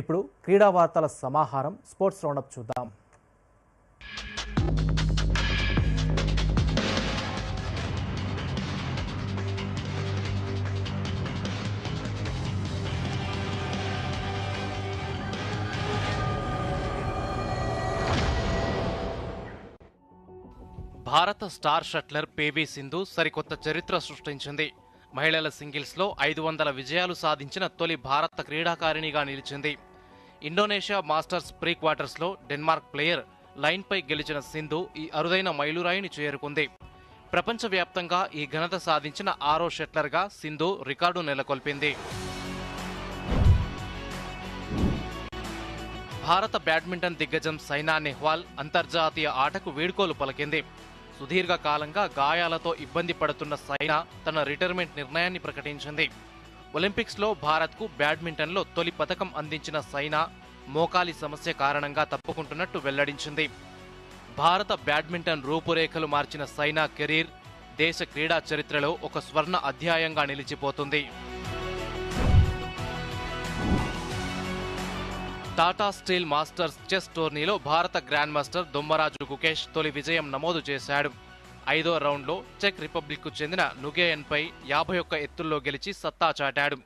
ఇప్పుడు క్రీడా వార్తల సమాహారం స్పోర్ట్స్ రౌండప్ చూద్దాం. భారత స్టార్ షట్లర్ పేవీ సింధు సరికొత్త చరిత్ర సృష్టించింది. మహిళల సింగిల్స్లో ఐదు వందల విజయాలు సాధించిన తొలి భారత క్రీడాకారిణిగా నిలిచింది. ఇండోనేషియా మాస్టర్స్ ప్రీ క్వార్టర్స్లో డెన్మార్క్ ప్లేయర్ లైన్పై గెలిచిన సింధు ఈ అరుదైన మైలురాయిని చేరుకుంది. ప్రపంచవ్యాప్తంగా ఈ ఘనత సాధించిన ఆరో షట్లర్గా సింధు రికార్డు నెలకొల్పింది. భారత బ్యాడ్మింటన్ దిగ్గజం సైనా నెహ్వాల్ అంతర్జాతీయ ఆటకు వీడ్కోలు పలికింది. సుదీర్ఘకాలంగా గాయాలతో ఇబ్బంది పడుతున్న సైనా తన రిటైర్మెంట్ నిర్ణయాన్ని ప్రకటించింది. ఒలింపిక్స్లో భారత్కు బ్యాడ్మింటన్లో తొలి పథకం అందించిన సైనా మోకాలి సమస్య కారణంగా తప్పుకుంటున్నట్టు వెల్లడించింది. భారత బ్యాడ్మింటన్ రూపురేఖలు మార్చిన సైనా కెరీర్ దేశ క్రీడా చరిత్రలో ఒక స్వర్ణ అధ్యాయంగా నిలిచిపోతుంది. టాటా స్టీల్ మాస్టర్స్ చెస్ టోర్నీలో భారత గ్రాండ్ మాస్టర్ దొమ్మరాజు కుకేష్ తొలి విజయం నమోదు చేశాడు. ఐదో రౌండ్లో చెక్ రిపబ్లిక్కు చెందిన నుగేయన్పై యాభై ఒక్క ఎత్తుల్లో గెలిచి సత్తా చాటాడు.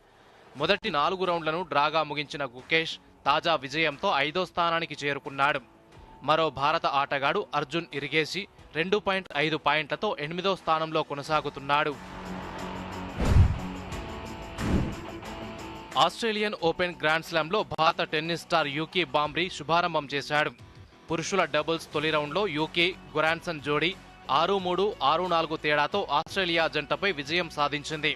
మొదటి నాలుగు రౌండ్లను డ్రాగా ముగించిన గుకేష్ తాజా విజయంతో ఐదో స్థానానికి చేరుకున్నాడు. మరో భారత ఆటగాడు అర్జున్ ఇరిగేసి రెండు పాయింట్ ఐదు పాయింట్లతో ఎనిమిదో స్థానంలో కొనసాగుతున్నాడు. ఆస్ట్రేలియన్ ఓపెన్ గ్రాండ్ స్లామ్లో భారత టెన్నిస్ స్టార్ యూకీ బాంబ్రీ శుభారంభం చేశాడు. పురుషుల డబుల్స్ తొలి రౌండ్లో యూకీ గురాన్సన్ జోడీ ఆరు మూడు ఆరు నాలుగు తేడాతో ఆస్ట్రేలియా జంటపై విజయం సాధించింది.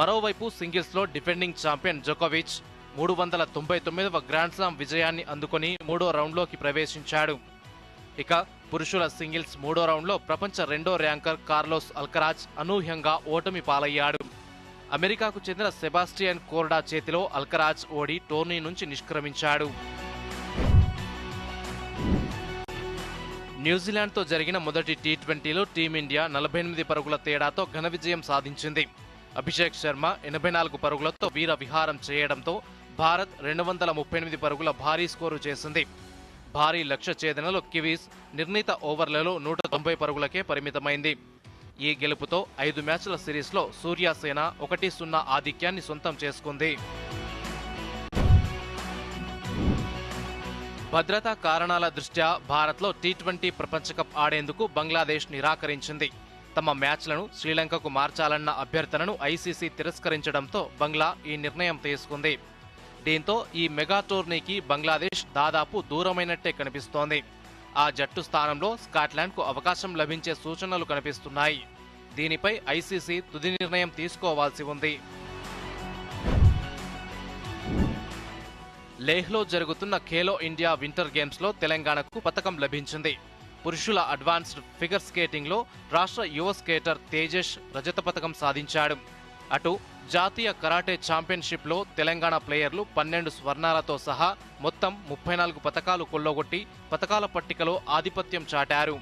మరోవైపు సింగిల్స్లో డిఫెండింగ్ ఛాంపియన్ జోకోవిచ్ మూడు వందల తొంభై తొమ్మిదవ గ్రాండ్ స్లామ్ విజయాన్ని అందుకొని మూడో రౌండ్లోకి ప్రవేశించాడు. ఇక పురుషుల సింగిల్స్ మూడో రౌండ్లో ప్రపంచ రెండో ర్యాంకర్ కార్లోస్ అల్కరాజ్ అనూహ్యంగా ఓటమి పాలయ్యాడు. అమెరికాకు చెందిన సెబాస్టియన్ కోర్డా చేతిలో అల్కరాజ్ ఓడి టోర్నీ నుంచి నిష్క్రమించాడు. న్యూజిలాండ్తో జరిగిన మొదటి టీ ట్వంటీలో టీమిండియా నలభై ఎనిమిది పరుగుల తేడాతో ఘన విజయం సాధించింది. అభిషేక్ శర్మ ఎనభై నాలుగు పరుగులతో వీర విహారం చేయడంతో భారత్ రెండు వందల ముప్పై ఎనిమిది పరుగుల భారీ స్కోరు చేసింది. భారీ లక్ష్య ఛేదనలో కివీస్ నిర్ణీత ఓవర్లలో నూట తొంభై పరుగులకే పరిమితమైంది. ఈ గెలుపుతో ఐదు మ్యాచ్ల సిరీస్లో సూర్యాసేన ఒకటి సున్నా ఆధిక్యాన్ని సొంతం చేసుకుంది. భద్రతా కారణాల దృష్ట్యా భారత్లో టీ ట్వంటీ ప్రపంచ కప్ ఆడేందుకు బంగ్లాదేశ్ నిరాకరించింది. తమ మ్యాచ్లను శ్రీలంకకు మార్చాలన్న అభ్యర్థనను ఐసీసీ తిరస్కరించడంతో బంగ్లా ఈ నిర్ణయం తీసుకుంది. దీంతో ఈ మెగా టోర్నీకి బంగ్లాదేశ్ దాదాపు దూరమైనట్టే కనిపిస్తోంది. ఆ జట్టు స్థానంలో స్కాట్లాండ్కు అవకాశం లభించే సూచనలు కనిపిస్తున్నాయి. దీనిపై ఐసీసీ తుది నిర్ణయం తీసుకోవాల్సి ఉంది. లేహ్లో జరుగుతున్న ఖేలో ఇండియా వింటర్ గేమ్స్లో తెలంగాణకు పతకం లభించింది. పురుషుల అడ్వాన్స్డ్ ఫిగర్ స్కేటింగ్లో రాష్ట్ర యువ స్కేటర్ తేజేష్ రజత పతకం సాధించాడు. అటు జాతీయ కరాటే ఛాంపియన్షిప్లో తెలంగాణ ప్లేయర్లు పన్నెండు స్వర్ణాలతో సహా మొత్తం ముప్పై నాలుగు పథకాలు కొల్లగొట్టి పథకాల పట్టికలో ఆధిపత్యం చాటారు.